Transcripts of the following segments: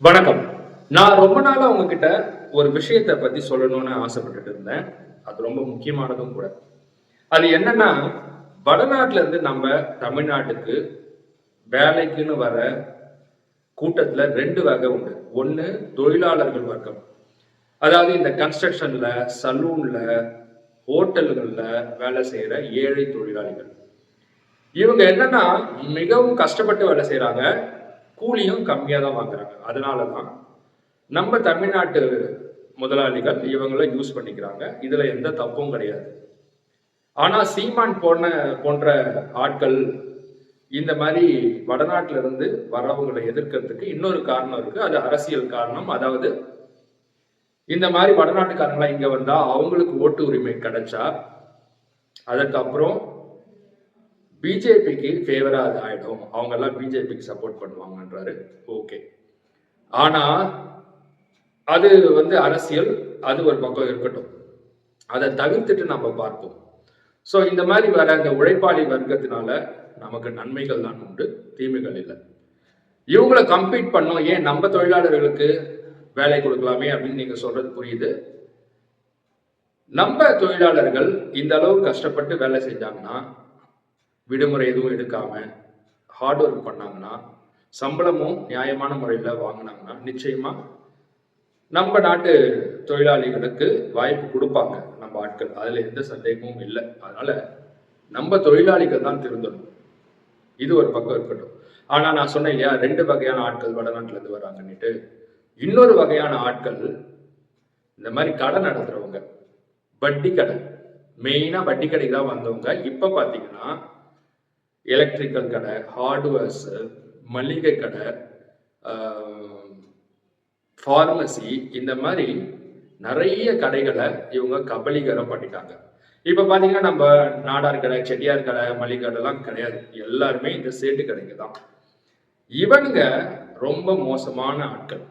வணக்கம். நான் ரொம்ப நாளா உங்ககிட்ட ஒரு விஷயத்தை பத்தி சொல்லணும்னு ஆசைப்பட்டுட்டு இருந்தேன். அது ரொம்ப முக்கியமானதும் கூட. அது என்னன்னா வடநாட்டுல இருந்து நம்ம தமிழ்நாட்டுக்கு வேலைக்குன்னு வர கூட்டத்துல ரெண்டு வகை உண்டு. ஒண்ணு தொழிலாளர்கள் வர்க்கம். அதாவது இந்த கன்ஸ்ட்ரக்ஷன்ல சலூன்ல ஹோட்டல்கள்ல வேலை செய்யற ஏழை தொழிலாளிகள். இவங்க என்னன்னா மிகவும் கஷ்டப்பட்டு வேலை செய்கிறாங்க கூலியும் கம்மியாக தான் வாங்குறாங்க. அதனால தான் நம்ம தமிழ்நாட்டு முதலாளிகள் இவங்கள யூஸ் பண்ணிக்கிறாங்க. இதில் எந்த தப்பும் கிடையாது. ஆனால் சீமான் போன போன்ற ஆட்கள் இந்த மாதிரி வடநாட்டுல இருந்து வரவங்களை எதிர்க்கிறதுக்கு இன்னொரு காரணம் இருக்கு. அது அரசியல் காரணம். அதாவது இந்த மாதிரி வடநாட்டுக்காரங்களா இங்க வந்தா அவங்களுக்கு ஓட்டு உரிமை கிடைச்சா அதுக்கப்புறம் பிஜேபிக்கு ஃபேவரா அது ஆயிடும். அவங்க எல்லாம் பிஜேபிக்கு சப்போர்ட் பண்ணுவாங்கன்றாரு. ஓகே ஆனா அது வந்து அரசியல் அது ஒரு பக்கம் இருக்கட்டும். அதை தவிர்த்துட்டு நம்ம பார்ப்போம். ஸோ இந்த மாதிரி வர அந்த உழைப்பாளி வர்க்கத்தினால நமக்கு நன்மைகள் தான் உண்டு தீமைகள் இல்லை. இவங்களை கம்பீட் பண்ணோம். ஏன் நம்ம தொழிலாளர்களுக்கு வேலை கொடுக்கலாமே அப்படின்னு நீங்க சொல்றது புரியுது. நம்ம தொழிலாளர்கள் இந்த அளவு கஷ்டப்பட்டு வேலை செஞ்சாங்கன்னா விடுமுறை எதுவும் எடுக்காம ஹார்ட் ஒர்க் பண்ணாங்கன்னா சம்பளமும் நியாயமான முறையில் வாங்கினாங்கன்னா நிச்சயமா நம்ம நாட்டு தொழிலாளிகளுக்கு வாய்ப்பு கொடுப்பாங்க. நம்ம ஆட்கள். அதுல எந்த சந்தேகமும் இல்லை. அதனால நம்ம தொழிலாளிகள் தான் திருந்தணும். இது ஒரு பக்கம் இருக்கட்டும். ஆனா நான் சொன்னேன் இல்லையா ரெண்டு வகையான ஆட்கள் வடநாட்டுல இருந்து வராங்கன்னுட்டு. இன்னொரு வகையான ஆட்கள் இந்த மாதிரி கடை நடத்துறவங்க. வட்டி கடை. மெயினா வட்டி கடைக்கு தான் வந்தவங்க. இப்ப பாத்தீங்கன்னா எலக்ட்ரிக்கல் கடை ஹார்ட்வேர்ஸு மளிகை கடை ஃபார்மசி இந்த மாதிரி நிறைய கடைகளை இவங்க கபலீகரம் பண்ணிட்டாங்க. இப்போ பார்த்தீங்கன்னா நம்ம நாடார் கடை செட்டியார் கடை மளிகை கடைலாம் கிடையாது. எல்லாருமே இந்த சேட்டு கடைங்க தான். இவனுங்க ரொம்ப மோசமான ஆட்கள்.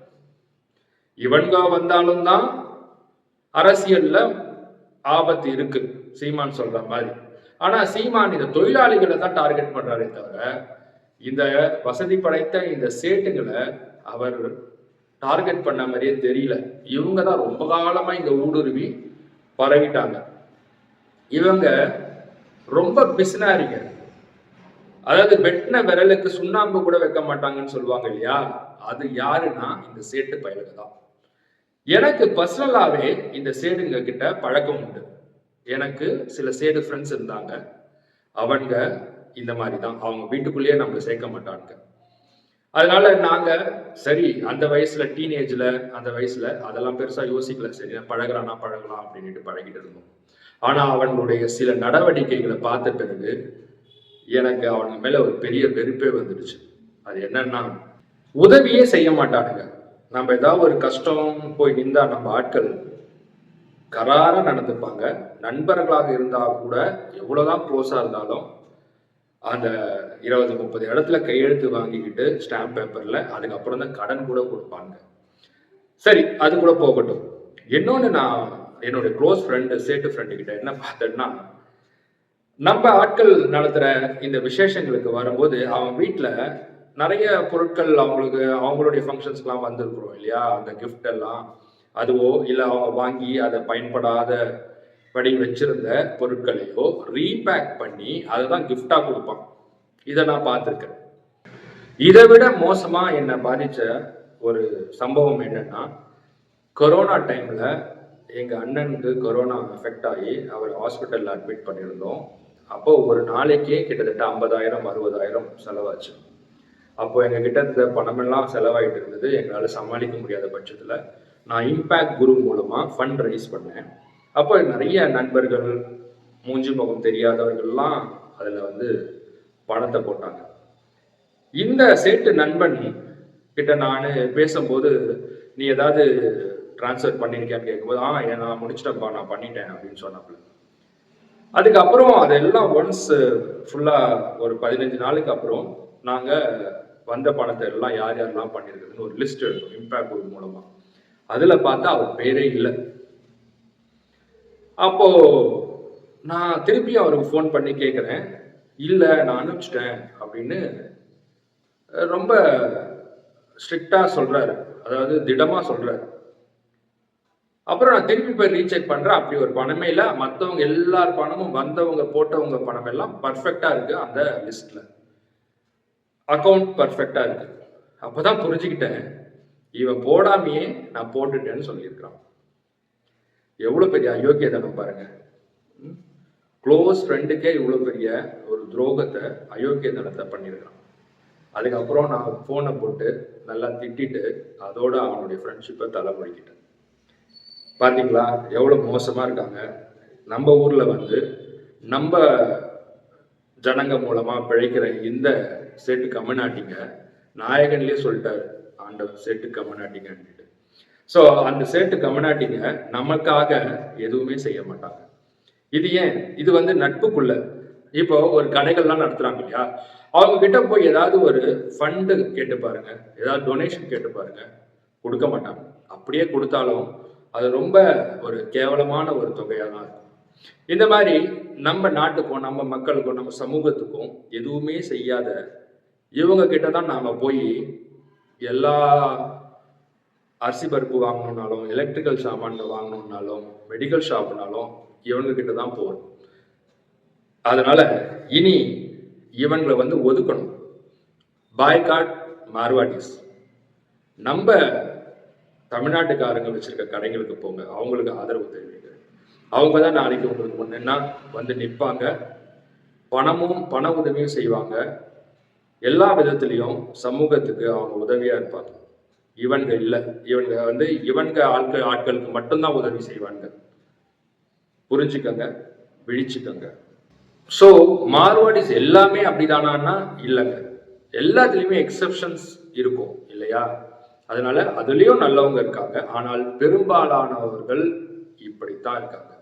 இவனுங்க வந்தாலும் தான் அரசியல்ல ஆபத்து இருக்கு சீமான் சொல்ற மாதிரி. ஆனா சீமான் இந்த தொழிலாளிகளை தான் டார்கெட் பண்றாரே தவிர இந்த வசதி படைத்த இந்த சேட்டுங்களை அவர் டார்கெட் பண்ண மாதிரியே தெரியல. இவங்க தான் ரொம்ப காலமா இந்த ஊடுருவி பரவிட்டாங்க. இவங்க ரொம்ப பிசினாரிங்க. அதாவது வெட்டின விரலுக்கு சுண்ணாம்பு கூட வைக்க மாட்டாங்கன்னு சொல்லுவாங்க இல்லையா? அது யாருன்னா இந்த சேட்டு பயலுக்கு தான். எனக்கு பர்சனலாவே இந்த சேடுங்க கிட்ட பழக்கம் உண்டு. எனக்கு சில சேடு ஃப்ரெண்ட்ஸ் இருந்தாங்க. அவங்க இந்த மாதிரி தான் அவங்க வீட்டுக்குள்ளேயே நம்மளை சேர்க்க மாட்டானுங்க. அதனால நாங்க சரி அந்த வயசுல டீனேஜ்ல அந்த வயசுல அதெல்லாம் பெருசா யோசிக்கல. சரி பழகிறானா பழகலாம் அப்படின்ட்டு பழகிட்டு இருந்தோம். ஆனா அவனுடைய சில நடவடிக்கைகளை பார்த்த பிறகு எனக்கு அவனுக்கு மேல ஒரு பெரிய வெறுப்பே வந்துடுச்சு. அது என்னன்னா உதவியே செய்ய மாட்டானுங்க. நம்ம ஏதாவது ஒரு கஷ்டம் போய் நின்றா நம்ம ஆட்கள் கராராக நடந்துப்பாங்க. நண்பர்களாக இருந்தால் கூட எவ்வளோதான் க்ளோஸாக இருந்தாலும் அந்த இருபது முப்பது இடத்துல கையெழுத்து வாங்கிக்கிட்டு ஸ்டாம்ப் பேப்பரில் அதுக்கப்புறம் தான் கடன் கூட கொடுப்பாங்க. சரி அது கூட போகட்டும். இன்னொன்று நான் என்னோட க்ளோஸ் ஃப்ரெண்டு சேட்டு ஃப்ரெண்டு கிட்ட என்ன பார்த்தேன்னா நம்ம ஆட்கள் நடத்துகிற இந்த விசேஷங்களுக்கு வரும்போது அவன் வீட்டில் நிறைய பொருட்கள் அவங்களுக்கு அவங்களுடைய ஃபங்க்ஷன்ஸ்க்கெலாம் வந்திருக்கிறோம் இல்லையா? அந்த கிஃப்ட் எல்லாம். அதுவோ இல்லை அவங்க வாங்கி அதை பயன்படாத படி வச்சிருந்த பொருட்களையோ ரீபேக் பண்ணி அதை தான் கிஃப்டாக கொடுப்பான் இதை நான் பார்த்துருக்கேன். இதை விட மோசமாக என்னை பாதித்த ஒரு சம்பவம் என்னன்னா கொரோனா டைமில் எங்கள் அண்ணனுக்கு கொரோனா எஃபெக்ட் ஆகி அவர் ஹாஸ்பிட்டலில் அட்மிட் பண்ணியிருந்தோம். அப்போ ஒரு நாளைக்கே கிட்டத்தட்ட ஐம்பதாயிரம் அறுபதாயிரம் செலவாச்சு. அப்போ எங்க கிட்ட இருந்த பணமெல்லாம் செலவாயிட்டு இருந்தது. எங்களால் சமாளிக்க முடியாத பட்சத்தில் நான் இம்பேக்ட் குரு மூலமாக ஃபண்ட் ரைஸ் பண்ணேன். அப்போ நிறைய நண்பர்கள் மூஞ்சி முகம் தெரியாதவர்கள்லாம் அதில் வந்து பணத்தை போட்டாங்க. இந்த சேட்டு நண்பன் கிட்ட நான் பேசும்போது நீ ஏதாவது ட்ரான்ஸ்ஃபர் பண்ணியிருக்கியான்னு கேட்கும்போது ஆ நான் முடிச்சிட்டப்பா நான் பண்ணிட்டேன் அப்படின்னு சொன்னப்பல. அதுக்கப்புறம் அதெல்லாம் ஒன்ஸ் ஃபுல்லாக ஒரு பதினஞ்சு நாளுக்கு அப்புறம் நாங்கள் வந்த பணத்தை எல்லாம் யார் யாரெல்லாம் பண்ணியிருக்குதுன்னு ஒரு லிஸ்ட் எடுத்தோம் இம்பேக்ட் மூலமாக அதுல பார்த்தா அவர் பேரே இல்லை. அப்போ நான் திருப்பி அவருக்கு ஃபோன் பண்ணி கேட்குறேன் இல்லை நான் அனுப்பிச்சிட்டேன் அப்படின்னு ரொம்ப ஸ்ட்ரிக்டா சொல்றாரு. அதாவது திடமா சொல்றாரு. அப்புறம் நான் திருப்பி போய் ரீசெக் பண்றேன். அப்படி ஒரு பணமே இல்லை. மற்றவங்க எல்லார் பணமும் வந்தவங்க போட்டவங்க பணம் எல்லாம் பர்ஃபெக்டா இருக்கு அந்த லிஸ்ட்ல அக்கௌண்ட் பர்ஃபெக்டா இருக்கு. அப்பதான் புரிஞ்சுக்கிட்டேன். இவன் போடாமையே நான் போட்டுட்டேன்னு சொல்லியிருக்கிறான். எவ்வளவு பெரிய அயோக்கியதனம் பாருங்க. க்ளோஸ் ஃப்ரெண்டுக்கே இவ்வளவு பெரிய ஒரு துரோகத்தை அயோக்கியதனத்தை பண்ணியிருக்கிறான். அதுக்கப்புறம் நான் ஃபோனை போட்டு நல்லா திட்டிட்டு அதோட அவனுடைய ஃப்ரெண்ட்ஷிப்பை தலைமுடிக்கிட்டேன் பாத்தீங்களா? எவ்வளவு மோசமா இருக்காங்க. நம்ம ஊர்ல வந்து நம்ம ஜனங்க மூலமா பிழைக்கிற இந்த செட்டு கம்மநாட்டிங்க நாயகன்லயே சொல்லிட்டாரு. ஆண்டவர் செட்டு கம்மநாட்டிங்கன்ட்டு ஸோ அந்த சேட்டு கமனாட்டிங்க நமக்காக எதுவுமே செய்ய மாட்டாங்க. இது ஏன்? இது வந்து நட்புக்குள்ள. இப்போ ஒரு கடைகள்லாம் நடத்துறாங்க இல்லையா? அவங்க கிட்ட போய் ஏதாவது ஒரு ஃபண்டு கேட்டு பாருங்க. ஏதாவது டொனேஷன் கேட்டு பாருங்க. கொடுக்க மாட்டாங்க. அப்படியே கொடுத்தாலும் அது ரொம்ப ஒரு கேவலமான ஒரு தொகையாக தான் இருக்கும். இந்த மாதிரி நம்ம நாட்டுக்கும் நம்ம மக்களுக்கும் நம்ம சமூகத்துக்கும் எதுவுமே செய்யாத இவங்க கிட்ட தான் நாம போய் எல்லா அரிசி பருப்பு வாங்கணுன்னாலும் எலக்ட்ரிக்கல் சாமான் வாங்கணும்னாலும் மெடிக்கல் ஷாப்னாலும் இவங்க கிட்ட தான் போகணும். அதனால இனி இவங்களை வந்து ஒதுக்கணும். பாய்காட் மார்வாடிஸ் நம்ம தமிழ்நாட்டுக்காரங்க வச்சிருக்க கடைகளுக்கு போங்க. அவங்களுக்கு ஆதரவு தெரிவிங்க. அவங்க தான் நாளைக்கு உங்களுக்கு முன்னா வந்து நிற்பாங்க பணமும் பண உதவியும் செய்வாங்க. எல்லா விதத்துலேயும் சமூகத்துக்கு அவங்க உதவியாக இருப்பாங்க. இவன்க இல்லை இவங்க வந்து இவன்க ஆட்கள் ஆட்களுக்கு மட்டும்தான் உதவி செய்வாங்க. புரிஞ்சுக்கங்க விழிச்சுக்கங்க. ஸோ மார்வாடிஸ் எல்லாமே அப்படிதானான்னா இல்லைங்க. எல்லாத்துலேயுமே எக்ஸப்ஷன்ஸ் இருக்கும் இல்லையா? அதனால அதுலேயும் நல்லவங்க இருக்காங்க. ஆனால் பெரும்பாலானவர்கள் இப்படித்தான் இருக்காங்க.